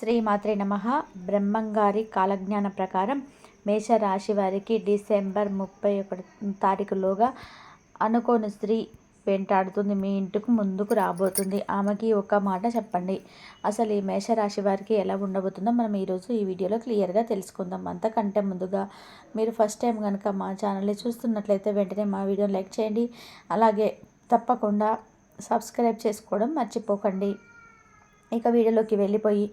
శ్రీమాత్రే నమ. బ్రహ్మంగారి కాలజ్ఞాన ప్రకారం మేషరాశి వారికి డిసెంబర్ ముప్పై ఒకటి తారీఖులోగా అనుకోని స్త్రీ వెంటాడుతుంది. మీ ఇంటికి ముందుకు రాబోతుంది. ఆమెకి ఒక మాట చెప్పండి. అసలు ఈ మేషరాశి వారికి ఎలా ఉండబోతుందో మనం ఈరోజు ఈ వీడియోలో క్లియర్గా తెలుసుకుందాం. అంతకంటే ముందుగా మీరు ఫస్ట్ టైం కనుక మా ఛానల్ని చూస్తున్నట్లయితే వెంటనే మా వీడియోని లైక్ చేయండి. అలాగే తప్పకుండా సబ్స్క్రైబ్ చేసుకోవడం మర్చిపోకండి. ఇక వీడియోలోకి వెళ్ళిపోయి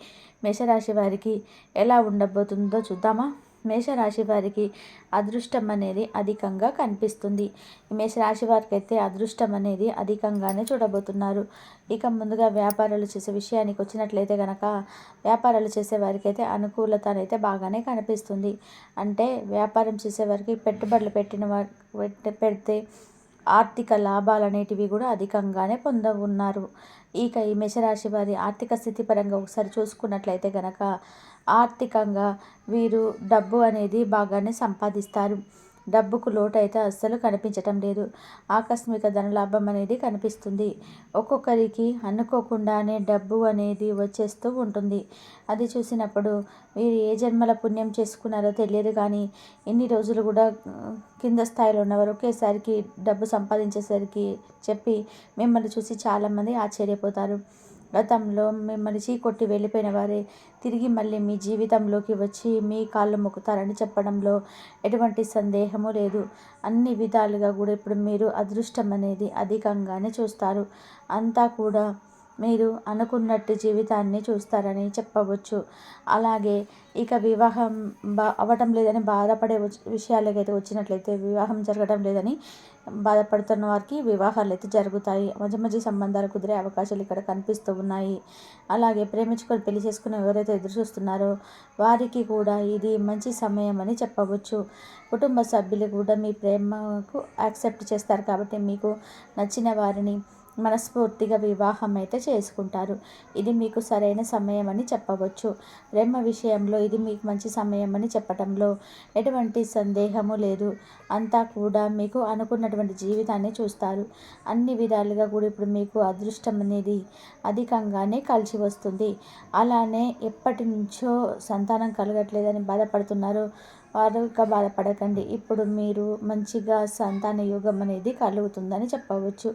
మేషరాశి వారికి ఎలా ఉండబోతుందో చూద్దామా? మేషరాశి వారికి అదృష్టం అనేది అధికంగా కనిపిస్తుంది. మేషరాశి వారికి అయితే అదృష్టం అనేది అధికంగానే చూడబోతున్నారు. ఇక ముందుగా వ్యాపారాలు చేసే విషయానికి వచ్చినట్లయితే కనుక వ్యాపారాలు చేసే వారికి అయితే అనుకూలత అనేది బాగానే కనిపిస్తుంది. అంటే వ్యాపారం చేసే వారికి పెట్టుబడులు పెట్టిన వారి పెడితే ఆర్థిక లాభాలు అనేటివి కూడా అధికంగానే పొందవున్నారు. ఇక ఈ మేషరాశి వారి ఆర్థిక స్థితి పరంగా ఒకసారి చూసుకున్నట్లయితే కనుక ఆర్థికంగా వీరు డబ్బు అనేది బాగానే సంపాదిస్తారు. డబ్బుకు లోటు అయితే అస్సలు కనిపించటం లేదు. ఆకస్మిక ధనలాభం అనేది కనిపిస్తుంది. ఒక్కొక్కరికి అనుకోకుండానే డబ్బు అనేది వచ్చేస్తూ ఉంటుంది. అది చూసినప్పుడు మీరు ఏ జన్మల పుణ్యం చేసుకున్నారో తెలియదు కానీ ఎన్ని రోజులు కూడా కింద స్థాయిలో ఉన్నవారు ఒకేసారికి డబ్బు సంపాదించేసరికి చెప్పి మిమ్మల్ని చూసి చాలామంది ఆశ్చర్యపోతారు. గతంలో మిమ్మల్ని చీకొట్టి వెళ్ళిపోయిన వారే తిరిగి మళ్ళీ మీ జీవితంలోకి వచ్చి మీ కాళ్ళు మొక్కుతారని చెప్పడంలో ఎటువంటి సందేహము లేదు. అన్ని విధాలుగా కూడా ఇప్పుడు మీరు అదృష్టం అనేది అధికంగానే చూస్తారు. అంతా కూడా మీరు అనుకున్నట్టు జీవితాన్ని చూస్తారని చెప్పవచ్చు. అలాగే ఇక వివాహం బా అవ్వటం లేదని బాధపడే విషయాలకైతే వచ్చినట్లయితే వివాహం జరగడం లేదని బాధపడుతున్న వారికి వివాహాలు అయితే జరుగుతాయి. మధ్య మధ్య సంబంధాలు కుదిరే అవకాశాలు ఇక్కడ కనిపిస్తూ ఉన్నాయి. అలాగే ప్రేమించుకొని పెళ్ళి చేసుకుని ఎవరైతే ఎదురు చూస్తున్నారో వారికి కూడా ఇది మంచి సమయం అని చెప్పవచ్చు. కుటుంబ సభ్యులు కూడా మీ ప్రేమకు యాక్సెప్ట్ చేస్తారు కాబట్టి మీకు నచ్చిన వారిని మనస్ఫూర్తిగా వివాహం అయితే చేసుకుంటారు. ఇది మీకు సరైన సమయం అని చెప్పవచ్చు. ప్రేమ విషయంలో ఇది మీకు మంచి సమయం అని చెప్పడంలో ఎటువంటి సందేహము లేదు. అంతా కూడా మీకు అనుకున్నటువంటి జీవితాన్ని చూస్తారు. అన్ని విధాలుగా కూడా ఇప్పుడు మీకు అదృష్టం అనేది అధికంగానే కలిసి వస్తుంది. అలానే ఎప్పటి నుంచో సంతానం కలగట్లేదని బాధపడుతున్నారు. ఆరోగ్య బాధపడకండి. ఇప్పుడు మీరు మంచిగా సంతాన యోగం అనేది కలుగుతుందని చెప్పవచ్చు.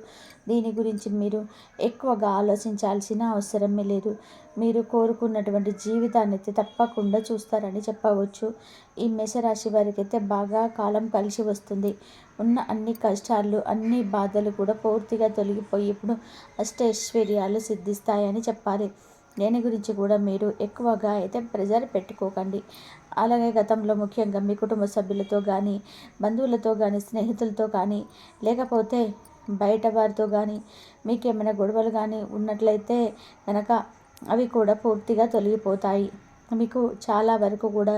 దీని గురించి మీరు ఎక్కువగా ఆలోచించాల్సిన అవసరమే లేదు. మీరు కోరుకున్నటువంటి జీవితాన్ని అయితే తప్పకుండా చూస్తారని చెప్పవచ్చు. ఈ మేషరాశి వారికి అయితే బాగా కాలం కలిసి వస్తుంది. ఉన్న అన్ని కష్టాలు అన్ని బాధలు కూడా పూర్తిగా తొలగిపోయి ఇప్పుడు అష్టైశ్వర్యాలు సిద్ధిస్తాయని చెప్పాలి. దేని గురించి కూడా మీరు ఎక్కువగా అయితే ప్రెజర్ పెట్టుకోకండి. అలాగే గతంలో ముఖ్యంగా మీ కుటుంబ సభ్యులతో కానీ బంధువులతో కానీ స్నేహితులతో కానీ లేకపోతే బయట వారితో కానీ మీకేమైనా గొడవలు కానీ ఉన్నట్లయితే కనుక అవి కూడా పూర్తిగా తొలగిపోతాయి. మీకు చాలా వరకు కూడా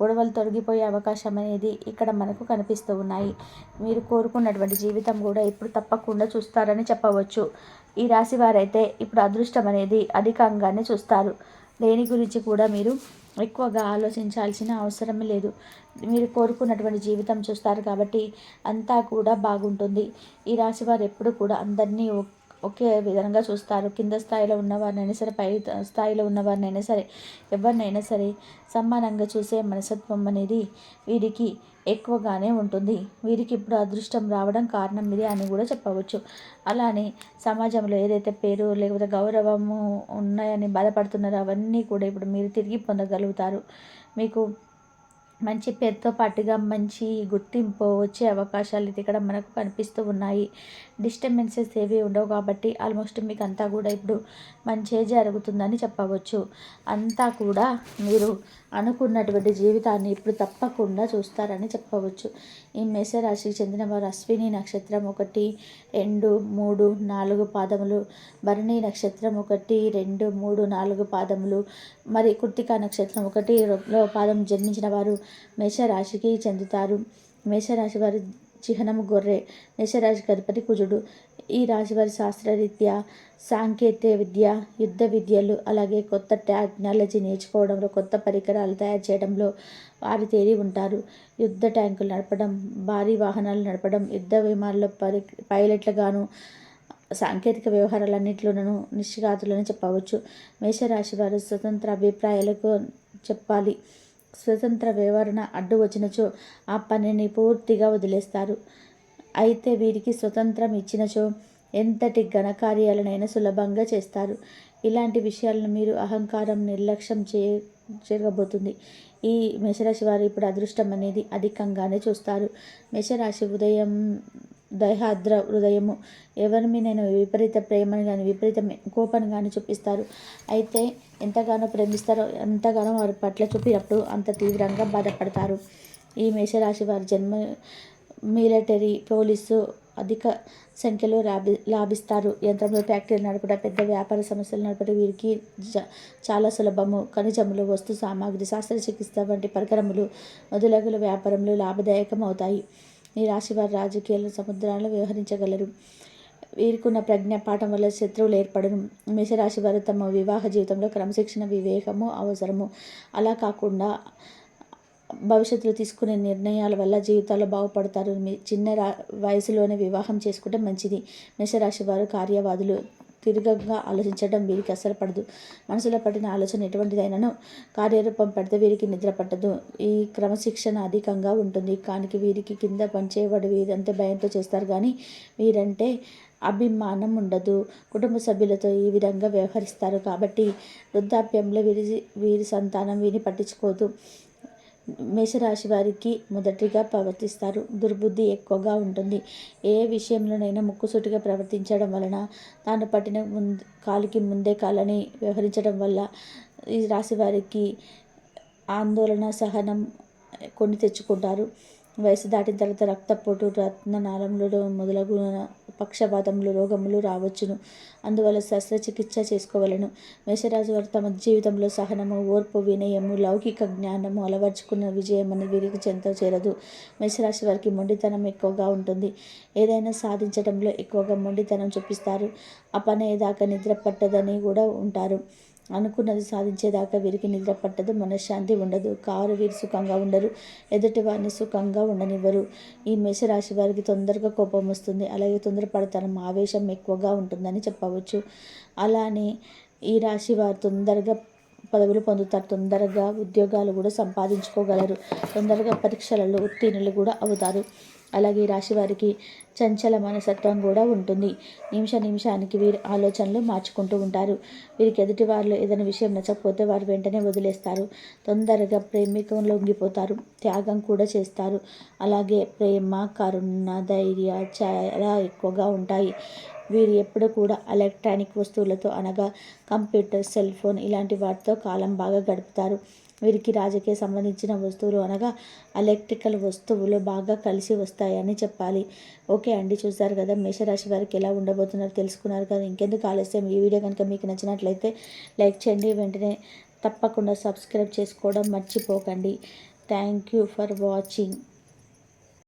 గొడవలు తొలగిపోయే అవకాశం అనేది ఇక్కడ మనకు కనిపిస్తూ ఉన్నాయి. మీరు కోరుకున్నటువంటి జీవితం కూడా ఇప్పుడు తప్పకుండా చూస్తారని చెప్పవచ్చు. ఈ రాశి వారైతే ఇప్పుడు అదృష్టం అనేది అధికంగానే చూస్తారు. దేని గురించి కూడా మీరు ఎక్కువగా ఆలోచించాల్సిన అవసరం లేదు. మీరు కోరుకున్నటువంటి జీవితం చూస్తారు కాబట్టి అంతా కూడా బాగుంటుంది. ఈ రాశి వారు ఎప్పుడు కూడా అందరినీ ఒకే విధంగా చూస్తారు. కింద స్థాయిలో ఉన్నవారినైనా సరే పై స్థాయిలో ఉన్నవారినైనా సరే ఎవరినైనా సరే సమానంగా చూసే మనసత్వం అనేది వీరికి ఎక్కువగానే ఉంటుంది. వీరికి ఇప్పుడు అదృష్టం రావడం కారణం ఇది అని కూడా చెప్పవచ్చు. అలానే సమాజంలో ఏదైతే పేరు లేకపోతే గౌరవము ఉన్నాయని బాధపడుతున్నారో అవన్నీ కూడా ఇప్పుడు మీరు తిరిగి పొందగలుగుతారు. మీకు మంచి పేరుతో పాటుగా మంచి గుర్తింపు వచ్చే అవకాశాలు ఇది ఇక్కడ మనకు కనిపిస్తూ ఉన్నాయి. డిస్టర్బెన్సెస్ ఏవి ఉండవు కాబట్టి ఆల్మోస్ట్ మీకు అంతా కూడా ఇప్పుడు మంచి జరుగుతుందని చెప్పవచ్చు. అంతా కూడా మీరు అనుకున్నటువంటి జీవితాన్ని ఇప్పుడు తప్పకుండా చూస్తారని చెప్పవచ్చు. ఈ మేషరాశికి చెందిన వారు అశ్విని నక్షత్రం ఒకటి రెండు మూడు నాలుగు పాదములు భరణి నక్షత్రం ఒకటి రెండు మూడు నాలుగు పాదములు మరి కుర్తికా నక్షత్రం ఒకటి పాదం జన్మించిన వారు మేషరాశికి చెందుతారు. మేషరాశి వారి చిహ్నము గొర్రె మేషరాశి అధిపతి కుజుడు. ఈ రాశి వారి శాస్త్రరీత్యా సాంకేతిక విద్య యుద్ధ విద్యలు అలాగే కొత్త టెక్నాలజీ నేర్చుకోవడంలో కొత్త పరికరాలు తయారు చేయడంలో వారి తేలి ఉంటారు. యుద్ధ ట్యాంకులు నడపడం భారీ వాహనాలు నడపడం యుద్ధ విమానాల్లో పరి పైలట్లుగాను సాంకేతిక వ్యవహారాలన్నింటిలోనూ నిష్ఠాతులని చెప్పవచ్చు. మేషరాశి వారు స్వతంత్ర అభిప్రాయాలకు చెప్పాలి. స్వతంత్ర వివరణ అడ్డు వచ్చినచో ఆ పనిని పూర్తిగా వదిలేస్తారు. అయితే వీరికి స్వతంత్రం ఇచ్చినచో ఎంతటి ఘనకార్యాలనైనా సులభంగా చేస్తారు. ఇలాంటి విషయాలను మీరు అహంకారం నిర్లక్ష్యం చే జరగబోతుంది. ఈ మేషరాశి వారు ఇప్పుడు అదృష్టం అనేది అధికంగానే చూస్తారు. మేషరాశి ఉదయం దైహాద్ర హృదయము. ఎవరి మీద విపరీత ప్రేమను కానీ విపరీత కోపాన్ని కానీ చూపిస్తారు. అయితే ఎంతగానో ప్రేమిస్తారో ఎంతగానో వారి పట్ల చూపినప్పుడు అంత తీవ్రంగా బాధపడతారు. ఈ మేషరాశి వారి జన్మ మిలిటరీ పోలీసు అధిక సంఖ్యలో లాభి లాభిస్తారు. యంత్రంలో ఫ్యాక్టరీలు నడపడం పెద్ద వ్యాపార సమస్యలు నడపడం వీరికి చాలా సులభము. ఖనిజములు వస్తు సామాగ్రి శస్త్రచికిత్స వంటి పరికరములు మొదలగుల వ్యాపారంలో లాభదాయకం అవుతాయి ఈ రాశివారు రాజకీయాలను సముద్రాలను వ్యవహరించగలరు. వీరికున్న ప్రజ్ఞ పాఠం వల్ల శత్రువులు ఏర్పడను మేషరాశి వారు తమ వివాహ జీవితంలో క్రమశిక్షణ వివేకము అవసరము. అలా కాకుండా భవిష్యత్తులో తీసుకునే నిర్ణయాల వల్ల జీవితాల్లో బాగుపడతారు. మీ చిన్న రా వయసులోనే వివాహం చేసుకుంటే మంచిది. మేషరాశి వారు కార్యవాదులు. తిరగగా ఆలోచించడం వీరికి అసలు పడదు. మనసులో పడిన ఆలోచన ఎటువంటిదైనను? కార్యరూపం పడితే వీరికి నిద్ర పట్టదు. ఈ క్రమశిక్షణ అధికంగా ఉంటుంది. కానీ వీరికి కింద పనిచేయబడి వీరంతే భయంతో చేస్తారు. కానీ వీరంటే అభిమానం ఉండదు. కుటుంబ సభ్యులతో ఈ విధంగా వ్యవహరిస్తారు. కాబట్టి వృద్ధాప్యంలో వీరి వీరి సంతానం వీరిని పట్టించుకోదు. మేషరాశి వారికి మొదటిగా ప్రవర్తిస్తారు. దుర్బుద్ధి ఎక్కువగా ఉంటుంది. ఏ విషయంలోనైనా ముక్కుసూటిగా ప్రవర్తించడం వలన తాను పట్టిన ముందు కాలికి ముందే కాలని వ్యవహరించడం వల్ల ఈ రాశి వారికి ఆందోళన సహనం కొని తెచ్చుకుంటారు. వయసు దాటిన తర్వాత రక్తపోటు రత్న నాళంలో మొదలగు పక్షపాతములు రోగములు రావచ్చును. అందువల్ల శస్త్రచికిత్స చేసుకోవలను. మేషరాజు వారు తమ జీవితంలో సహనము ఓర్పు వినయము లౌకిక జ్ఞానము అలవర్చుకున్న విజయం అని వీరికి చెంత చేరదు. మేషరాశి వారికి మొండితనం ఎక్కువగా ఉంటుంది. ఏదైనా సాధించడంలో ఎక్కువగా మొండితనం చూపిస్తారు. ఆ పని దాకా నిద్ర పట్టదని కూడా ఉంటారు. అనుకున్నది సాధించేదాకా వీరికి నిద్ర పట్టదు మనశ్శాంతి ఉండదు. కారు వీరు సుఖంగా ఉండరు ఎదుటి వారిని సుఖంగా ఉండనివ్వరు. ఈ మేషరాశి వారికి తొందరగా కోపం వస్తుంది. అలాగే తొందరపడతనం ఆవేశం ఎక్కువగా ఉంటుందని చెప్పవచ్చు. అలానే ఈ రాశి వారు తొందరగా పదవులు పొందుతారు. తొందరగా ఉద్యోగాలు కూడా సంపాదించుకోగలరు. తొందరగా పరీక్షలలో ఉత్తీర్ణులు కూడా అవుతారు. అలాగే రాశి వారికి చంచల మనసత్వం కూడా ఉంటుంది. నిమిష నిమిషానికి వీరి ఆలోచనలు మార్చుకుంటూ ఉంటారు. వీరికి ఎదుటి వారిలో ఏదైనా విషయం నచ్చకపోతే వారు వెంటనే వదిలేస్తారు. తొందరగా ప్రేమికంలో ఉంగిపోతారు త్యాగం కూడా చేస్తారు. అలాగే ప్రేమ కరుణ ధైర్య చాలా ఎక్కువగా ఉంటాయి. వీరు ఎప్పుడు కూడా ఎలక్ట్రానిక్ వస్తువులతో అనగా కంప్యూటర్ సెల్ ఫోన్ ఇలాంటి వాటితో కాలం బాగా గడుపుతారు. వీరికి రాజకీయ సంబంధించిన వస్తువులు అనగా ఎలక్ట్రికల్ వస్తువులు బాగా కలిసి వస్తాయని చెప్పాలి. ఓకే అండి చూసారు కదా మేషరాశి వారికి ఎలా ఉండబోతున్నారు తెలుసుకున్నారు కదా. ఇంకెందుకు ఆలస్యం? ఈ వీడియో కనుక మీకు నచ్చినట్లయితే లైక్ చేయండి. వెంటనే తప్పకుండా సబ్స్క్రైబ్ చేసుకోవడం మర్చిపోకండి. Thank you for watching.